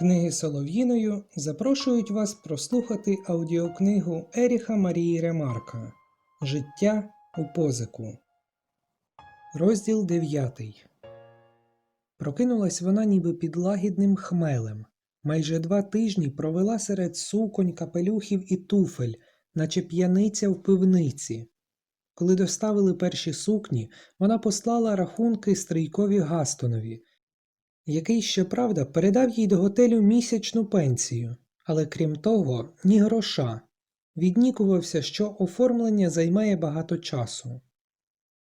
Книги Солов'їною запрошують вас прослухати аудіокнигу Еріха Марії Ремарка Життя у позику. Розділ 9. Прокинулась вона ніби під лагідним хмелем. Майже два тижні провела серед суконь, капелюхів і туфель, наче п'яниця в пивниці. Коли доставили перші сукні, вона послала рахунки стрійкові Гастонові, який, щоправда, передав їй до готелю місячну пенсію, але крім того, ні гроша. Віднікувався, що оформлення займає багато часу.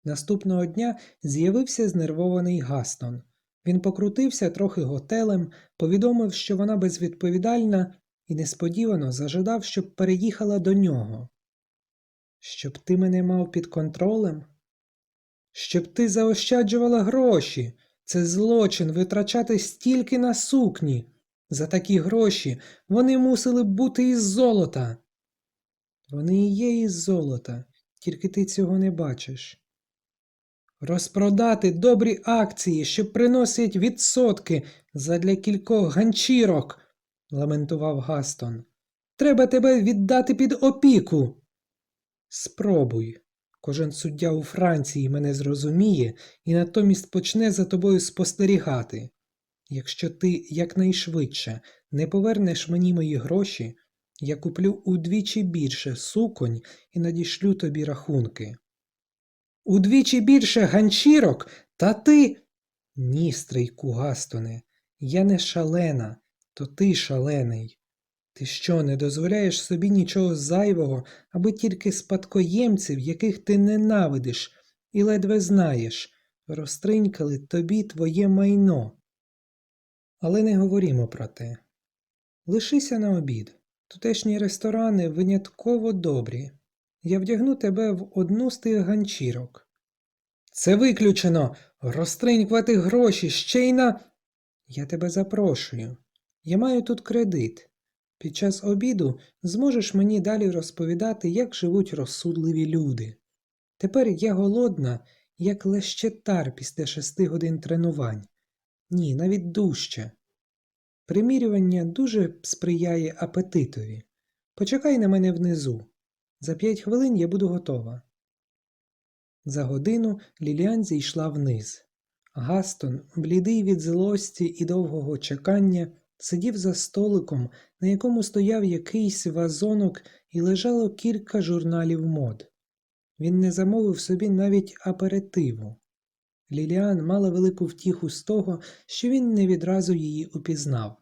Наступного дня з'явився знервований Гастон. Він покрутився трохи готелем, повідомив, що вона безвідповідальна, і несподівано зажадав, щоб переїхала до нього. Щоб ти мене мав під контролем? Щоб ти заощаджувала гроші. Це злочин витрачати стільки на сукні. За такі гроші вони мусили б бути із золота. Вони і є із золота, тільки ти цього не бачиш. Розпродати добрі акції, що приносять відсотки задля кількох ганчірок, ламентував Гастон. Треба тебе віддати під опіку. Спробуй. Кожен суддя у Франції мене зрозуміє і натомість почне за тобою спостерігати. Якщо ти якнайшвидше не повернеш мені мої гроші, я куплю удвічі більше суконь і надішлю тобі рахунки. Удвічі більше ганчірок, та ти. Ні, стрийку я не шалена, то ти шалений. Ти що, не дозволяєш собі нічого зайвого, аби тільки спадкоємців, яких ти ненавидиш і ледве знаєш, розтринькали тобі твоє майно. Але не говорімо про те. Лишися на обід. Тутешні ресторани винятково добрі. Я вдягну тебе в одну з тих ганчірок. Це виключено. Розтринькувати гроші ще й на. Я тебе запрошую. Я маю тут кредит. Під час обіду зможеш мені далі розповідати, як живуть розсудливі люди. Тепер я голодна, як лещетар після шести годин тренувань. Ні, навіть дужче. Примірювання дуже сприяє апетитові. Почекай на мене внизу. За п'ять хвилин я буду готова. За годину Ліліан зійшла вниз. Гастон, блідий від злості і довгого чекання, сидів за столиком, на якому стояв якийсь вазонок і лежало кілька журналів мод. Він не замовив собі навіть аперитиву. Ліліан мала велику втіху з того, що він не відразу її упізнав.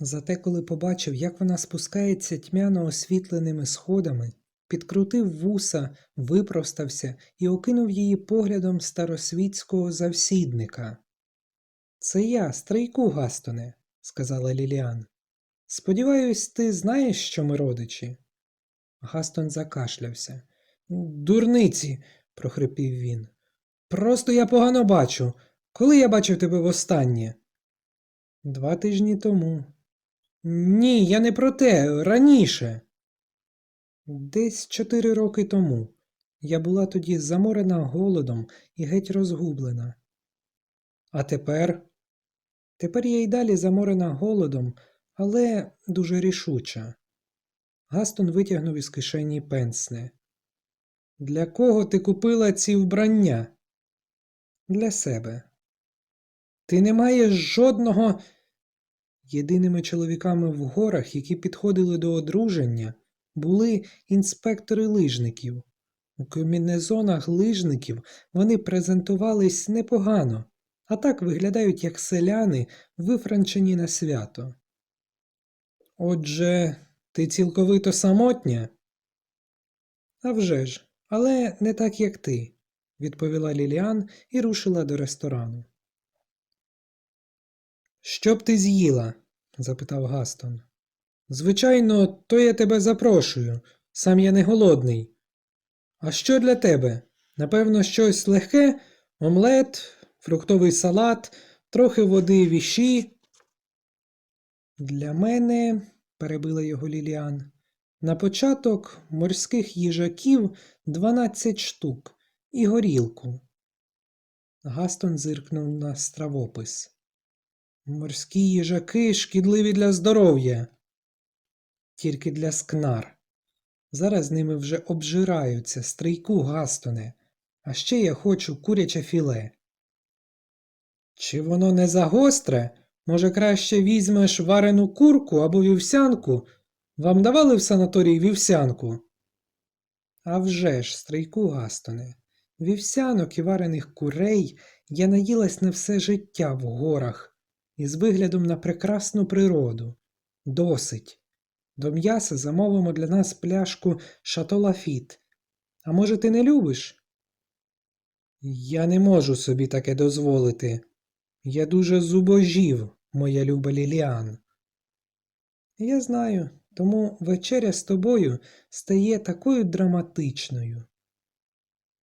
Зате, коли побачив, як вона спускається тьмяно освітленими сходами, підкрутив вуса, випростався і окинув її поглядом старосвітського завсідника. Це я, стрийку, Гастоне, сказала Ліліан. Сподіваюсь, ти знаєш, що ми родичі. Гастон закашлявся. Дурниці, прохрипів він. Просто я погано бачу. Коли я бачив тебе востаннє? Два тижні тому. Ні, я не про те, раніше. Десь чотири роки тому. Я була тоді заморена голодом і геть розгублена. А тепер? Тепер я й далі заморена голодом, але дуже рішуча. Гастон витягнув із кишені пенсне. Для кого ти купила ці вбрання? Для себе. Ти не маєш жодного. Єдиними чоловіками в горах, які підходили до одруження, були інспектори лижників. У комбінезонах лижників вони презентувались непогано, а так виглядають як селяни, вифранчені на свято. Отже, ти цілковито самотня? «А вже ж, але не так, як ти, відповіла Ліліан і рушила до ресторану. Що б ти з'їла? запитав Гастон. Звичайно, то я тебе запрошую, сам я не голодний. А що для тебе? Напевно, щось легке, омлет, фруктовий салат, трохи води віші. Для мене, перебила його Ліліан, на початок морських їжаків дванадцять штук і горілку. Гастон зиркнув на стравопис. Морські їжаки шкідливі для здоров'я. Тільки для скнар. Зараз ними вже обжираються, стрийку Гастоне. А ще я хочу куряче філе. Чи воно не загостре? Може, краще візьмеш варену курку або вівсянку? Вам давали в санаторії вівсянку? А вже ж, стрийку Гастоне, вівсянок і варених курей я наїлась на все життя в горах із виглядом на прекрасну природу. Досить. До м'яса замовимо для нас пляшку Шатолафіт. А може, ти не любиш? Я не можу собі таке дозволити. Я дуже зубожів, моя люба Ліліан. Я знаю, тому вечеря з тобою стає такою драматичною.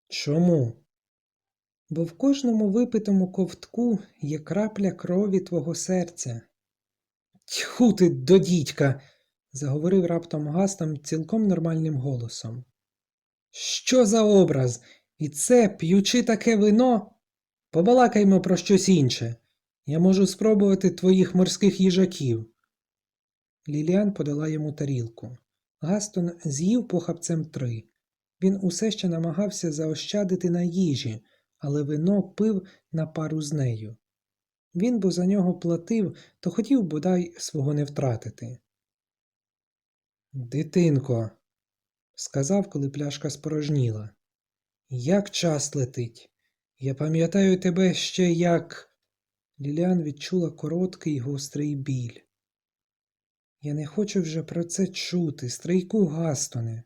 Чому? Бо в кожному випитому ковтку є крапля крові твого серця. Тьху ти до дідька, заговорив раптом Гастом цілком нормальним голосом. Що за образ? І це, п'ючи таке вино? Побалакаймо про щось інше. Я можу спробувати твоїх морських їжаків. Ліліан подала йому тарілку. Гастон з'їв похапцем три. Він усе ще намагався заощадити на їжі, але вино пив на пару з нею. Він бо за нього платив, то хотів бодай свого не втратити. Дитинко, сказав, коли пляшка спорожніла. Як час летить. Я пам'ятаю тебе ще як. Ліліан відчула короткий гострий біль. Я не хочу вже про це чути, стрийку Гастоне.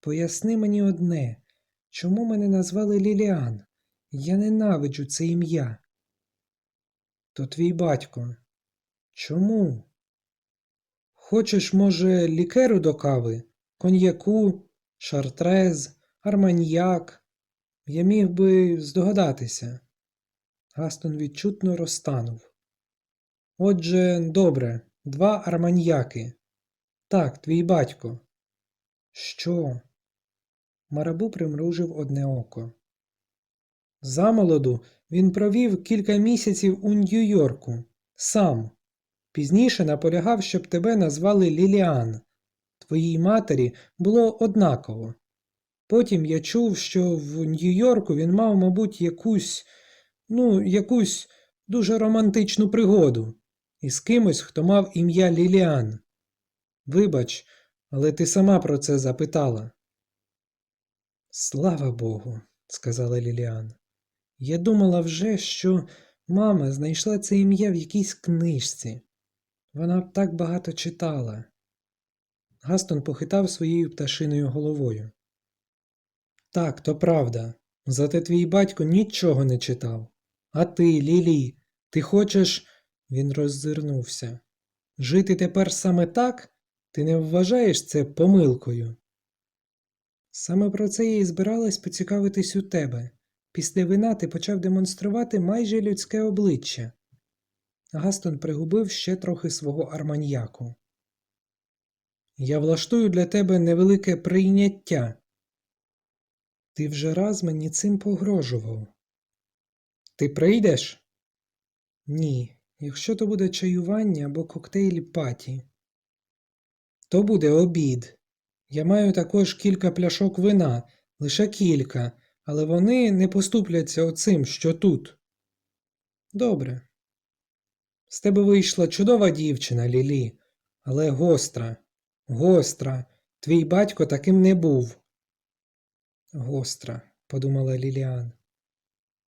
Поясни мені одне, чому мене назвали Ліліан? Я ненавиджу це ім'я. То твій батько. Чому? Хочеш, може, лікеру до кави, коньяку, шартрез, арманьяк? Я міг би здогадатися. Гастон відчутно розтанув. Отже, добре, два арманьяки. Так, твій батько. Що? Марабу примружив одне око. Замолоду він провів кілька місяців у Нью-Йорку. Сам. Пізніше наполягав, щоб тебе назвали Ліліан. Твоїй матері було однаково. Потім я чув, що в Нью-Йорку він мав, мабуть, якусь, ну, якусь дуже романтичну пригоду із кимось, хто мав ім'я Ліліан. Вибач, але ти сама про це запитала. Слава Богу, сказала Ліліан. Я думала вже, що мама знайшла це ім'я в якійсь книжці. Вона б так багато читала. Гастон похитав своєю пташиною головою. Так, то правда. Зате твій батько нічого не читав. А ти, Лілі, ти хочеш. Він роззирнувся. Жити тепер саме так? Ти не вважаєш це помилкою? Саме про це я і збиралась поцікавитись у тебе. Після вина ти почав демонструвати майже людське обличчя. Гастон пригубив ще трохи свого арманьяку. Я влаштую для тебе невелике прийняття. Ти вже раз мені цим погрожував. Ти прийдеш? Ні, якщо то буде чаювання або коктейль паті. То буде обід. Я маю також кілька пляшок вина, лише кілька, але вони не поступляться оцим, що тут. Добре. З тебе вийшла чудова дівчина, Лілі, але гостра, гостра. Твій батько таким не був. Гостра, подумала Ліліан.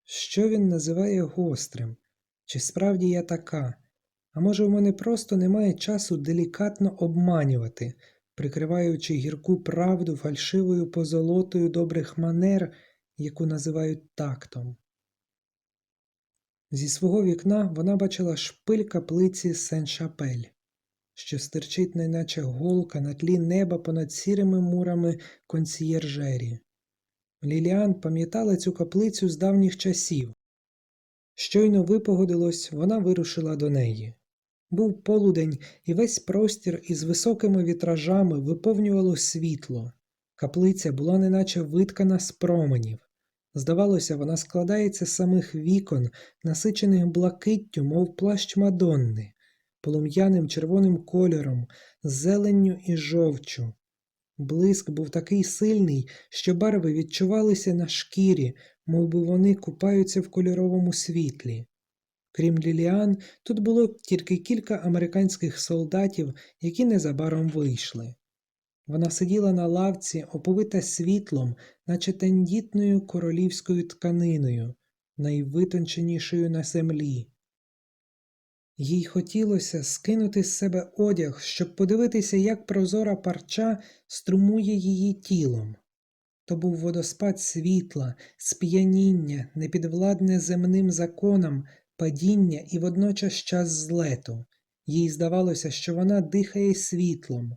Що він називає гострим? Чи справді я така? А може, в мене просто немає часу делікатно обманювати, прикриваючи гірку правду фальшивою позолотою добрих манер, яку називають тактом. Зі свого вікна вона бачила шпиль каплиці Сен-Шапель, що стирчить неначе голка на тлі неба понад сірими мурами консьєржері. Ліліан пам'ятала цю каплицю з давніх часів. Щойно випогодилось, вона вирушила до неї. Був полудень, і весь простір із високими вітражами виповнювало світло. Каплиця була неначе виткана з променів. Здавалося, вона складається з самих вікон, насичених блакиттю, мов плащ Мадонни, полум'яним червоним кольором, зеленню і жовчу. Блиск був такий сильний, що барви відчувалися на шкірі, мов би вони купаються в кольоровому світлі. Крім Ліліан, тут було тільки кілька американських солдатів, які незабаром вийшли. Вона сиділа на лавці, оповита світлом, наче тендітною королівською тканиною, найвитонченішою на землі. Їй хотілося скинути з себе одяг, щоб подивитися, як прозора парча струмує її тілом. То був водоспад світла, сп'яніння, непідвладне земним законам, падіння і водночас час злету. Їй здавалося, що вона дихає світлом.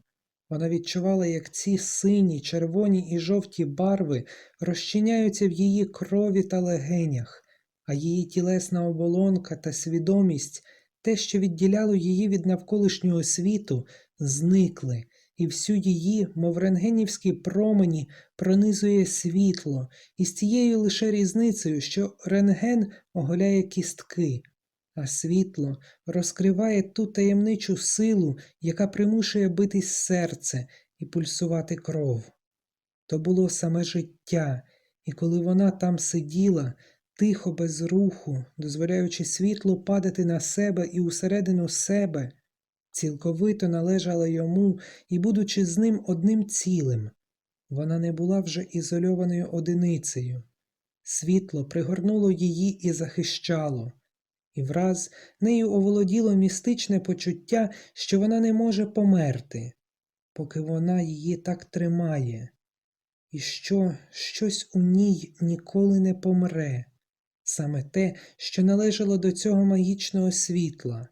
Вона відчувала, як ці сині, червоні і жовті барви розчиняються в її крові та легенях, а її тілесна оболонка та свідомість, те, що відділяло її від навколишнього світу, зникли, і всю її, мов рентгенівські промені, пронизує світло, із тією лише різницею, що рентген оголяє кістки, а світло розкриває ту таємничу силу, яка примушує битись серце і пульсувати кров. То було саме життя, і коли вона там сиділа, тихо без руху, дозволяючи світлу падати на себе і усередину себе, цілковито належала йому і, будучи з ним одним цілим, вона не була вже ізольованою одиницею. Світло пригорнуло її і захищало, і враз нею оволоділо містичне почуття, що вона не може померти, поки вона її так тримає, і що щось у ній ніколи не помре, саме те, що належало до цього магічного світла.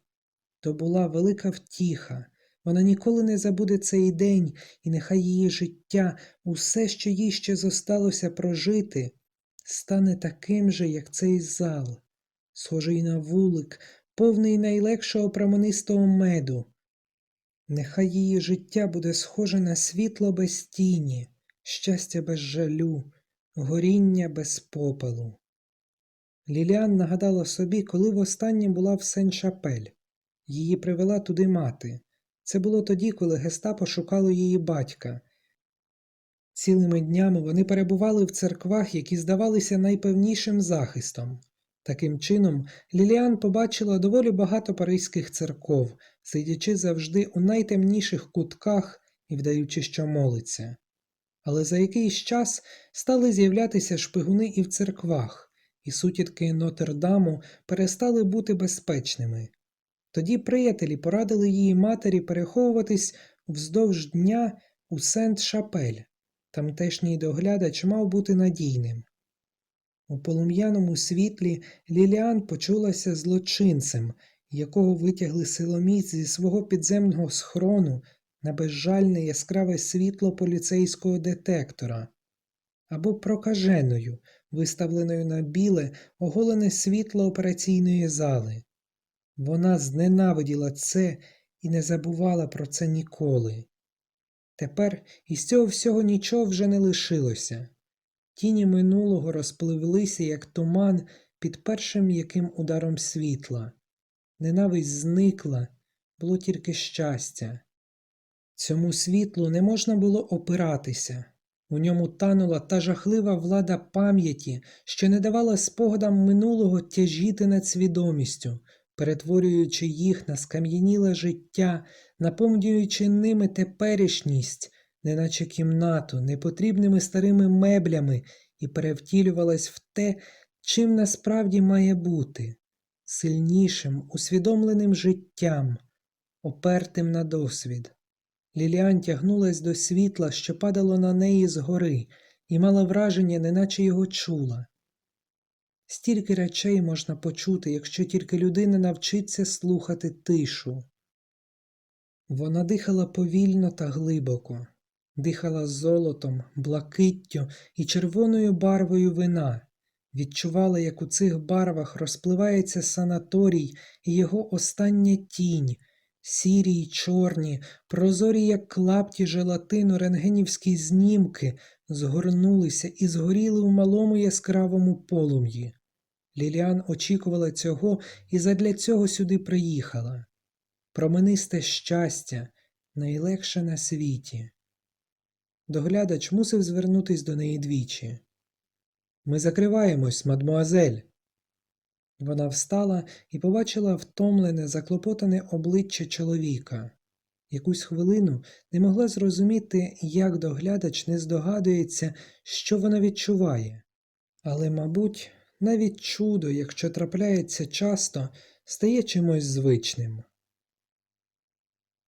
То була велика втіха. Вона ніколи не забуде цей день, і нехай її життя, усе, що їй ще зосталося прожити, стане таким же, як цей зал, схожий на вулик, повний найлегшого променистого меду. Нехай її життя буде схоже на світло без тіні, щастя без жалю, горіння без попелу. Ліліан нагадала собі, коли востаннє була в Сен-Шапель. Її привела туди мати. Це було тоді, коли гестапо шукало її батька. Цілими днями вони перебували в церквах, які здавалися найпевнішим захистом. Таким чином, Ліліан побачила доволі багато паризьких церков, сидячи завжди у найтемніших кутках і вдаючи, що молиться. Але за якийсь час стали з'являтися шпигуни і в церквах, і сутітки Нотр-Даму перестали бути безпечними. Тоді приятелі порадили її матері переховуватись вздовж дня у Сент-Шапель. Тамтешній доглядач мав бути надійним. У полум'яному світлі Ліліан почулася злочинцем, якого витягли силоміць зі свого підземного схрону на безжальне яскраве світло поліцейського детектора, або прокаженою, виставленою на біле, оголене світло операційної зали. Вона зненавиділа це і не забувала про це ніколи. Тепер із цього всього нічого вже не лишилося. Тіні минулого розпливлися, як туман під першим м'яким ударом світла. Ненависть зникла, було тільки щастя. Цьому світлу не можна було опиратися. У ньому танула та жахлива влада пам'яті, що не давала спогадам минулого тяжіти над свідомістю, перетворюючи їх на скам'яніле життя, наповнюючи ними теперішність, неначе кімнату, непотрібними старими меблями, і перевтілювалась в те, чим насправді має бути сильнішим, усвідомленим життям, опертим на досвід. Ліліан тягнулась до світла, що падало на неї згори, і мала враження, неначе його чула. Стільки речей можна почути, якщо тільки людина навчиться слухати тишу. Вона дихала повільно та глибоко, дихала золотом, блакиттю і червоною барвою вина, відчувала, як у цих барвах розпливається санаторій і його остання тінь, Сірі й чорні, прозорі, як клапті желатину, рентгенівські знімки згорнулися і згоріли у малому яскравому полум'ї. Ліліан очікувала цього і задля цього сюди приїхала. Променисте щастя, найлегше на світі. Доглядач мусив звернутись до неї двічі. Ми закриваємось, мадмуазель. Вона встала і побачила втомлене, заклопотане обличчя чоловіка. Якусь хвилину не могла зрозуміти, як доглядач не здогадується, що вона відчуває. Але, мабуть, навіть чудо, якщо трапляється часто, стає чимось звичним.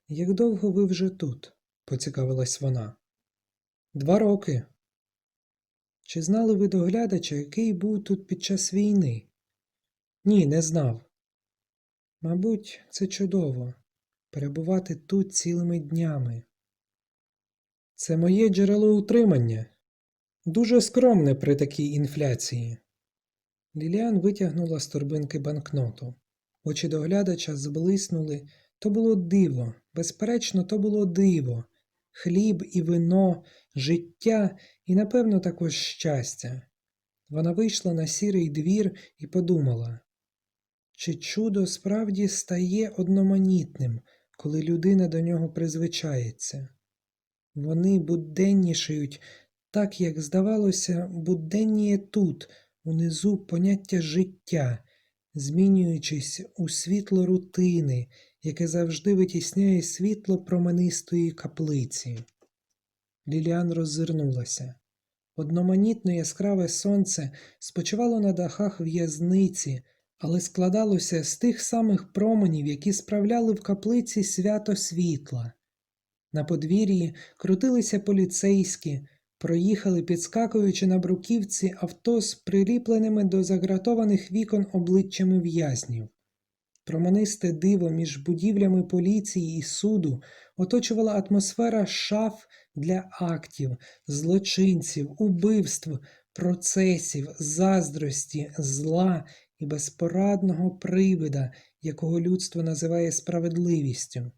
Як довго ви вже тут? поцікавилась вона. Два роки. Чи знали ви доглядача, який був тут під час війни? Ні, не знав. Мабуть, це чудово перебувати тут цілими днями. Це моє джерело утримання. Дуже скромне при такій інфляції. Ліліан витягнула з торбинки банкноту. Очі доглядача зблиснули. То було диво, безперечно, то було диво. Хліб і вино, життя і, напевно, також щастя. Вона вийшла на сірий двір і подумала, чи чудо справді стає одноманітним, коли людина до нього призвичається. Вони буденнішають, так як, здавалося, буденніє тут, унизу поняття життя, змінюючись у світло рутини, яке завжди витісняє світло променистої каплиці. Ліліан роззирнулася. Одноманітно яскраве сонце спочивало на дахах в'язниці, але складалося з тих самих променів, які справляли в каплиці свято світла. На подвір'ї крутилися поліцейські, проїхали, підскакуючи на бруківці авто з приліпленими до загратованих вікон обличчями в'язнів. Променисте диво між будівлями поліції і суду оточувала атмосфера шаф для актів, злочинців, убивств, процесів, заздрості, зла і безпорадного привида, якого людство називає справедливістю.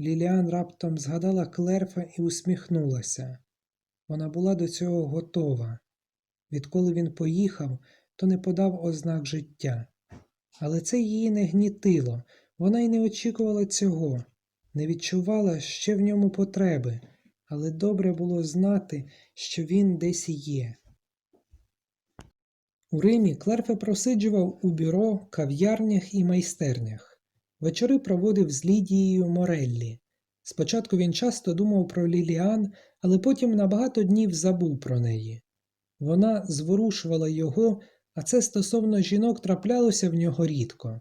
Ліліан раптом згадала Клерфа і усміхнулася. Вона була до цього готова. Відколи він поїхав, то не подав ознак життя. Але це її не гнітило, вона й не очікувала цього, не відчувала ще в ньому потреби, але добре було знати, що він десь є. У Римі Клерфе просиджував у бюро, кав'ярнях і майстернях. Вечори проводив з Лідією Мореллі. Спочатку він часто думав про Ліліан, але потім на багато днів забув про неї. Вона зворушувала його, а це стосовно жінок траплялося в нього рідко.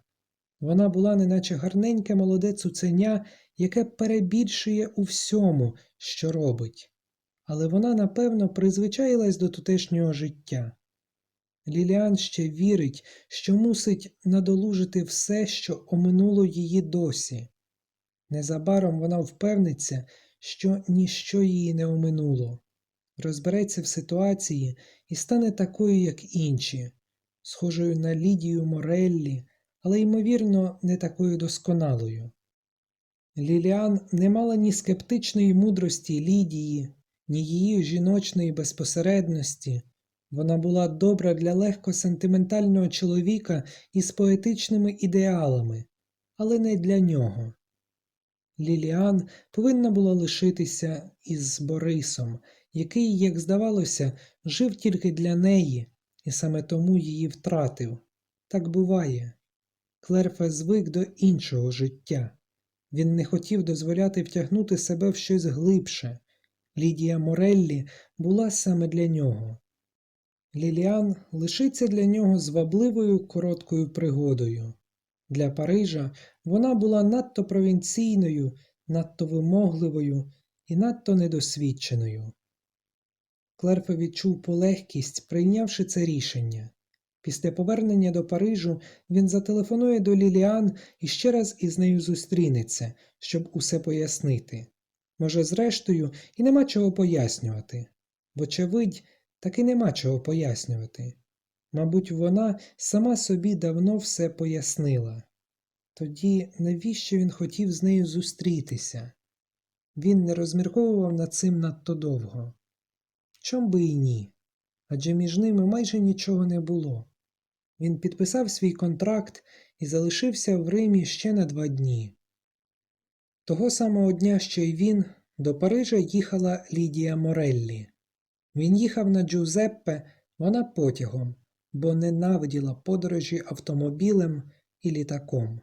Вона була неначе гарненьке молоде цуценя, яке перебільшує у всьому, що робить. Але вона, напевно, призвичаїлась до тутешнього життя. Ліліан ще вірить, що мусить надолужити все, що оминуло її досі. Незабаром вона впевниться, що ніщо її не оминуло, розбереться в ситуації і стане такою, як інші, схожою на Лідію Мореллі, але, ймовірно, не такою досконалою. Ліліан не мала ні скептичної мудрості Лідії, ні її жіночної безпосередності. Вона була добра для легко сентиментального чоловіка із поетичними ідеалами, але не для нього. Ліліан повинна була лишитися із Борисом, який, як здавалося, жив тільки для неї, і саме тому її втратив. Так буває. Клерфе звик до іншого життя. Він не хотів дозволяти втягнути себе в щось глибше. Лідія Мореллі була саме для нього. Ліліан лишиться для нього звабливою короткою пригодою. Для Парижа вона була надто провінційною, надто вимогливою і надто недосвідченою. Клерфе відчув полегкість, прийнявши це рішення. Після повернення до Парижу він зателефонує до Ліліан і ще раз із нею зустрінеться, щоб усе пояснити. Може, зрештою, і нема чого пояснювати. Вочевидь, таки нема чого пояснювати. Мабуть, вона сама собі давно все пояснила. Тоді навіщо він хотів з нею зустрітися? Він не розмірковував над цим надто довго. Чом би і ні? Адже між ними майже нічого не було. Він підписав свій контракт і залишився в Римі ще на два дні. Того самого дня, що й він, до Парижа їхала Лідія Мореллі. Він їхав на Джузеппе, вона потягом, бо ненавиділа подорожі автомобілем і літаком.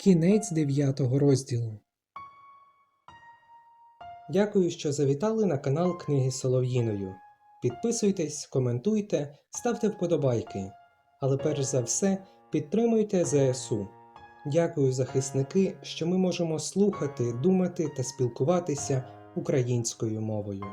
Кінець дев'ятого розділу. Дякую, що завітали на канал Книги Солов'їною. Підписуйтесь, коментуйте, ставте вподобайки. Але перш за все підтримуйте ЗСУ. Дякую, захисники, що ми можемо слухати, думати та спілкуватися українською мовою.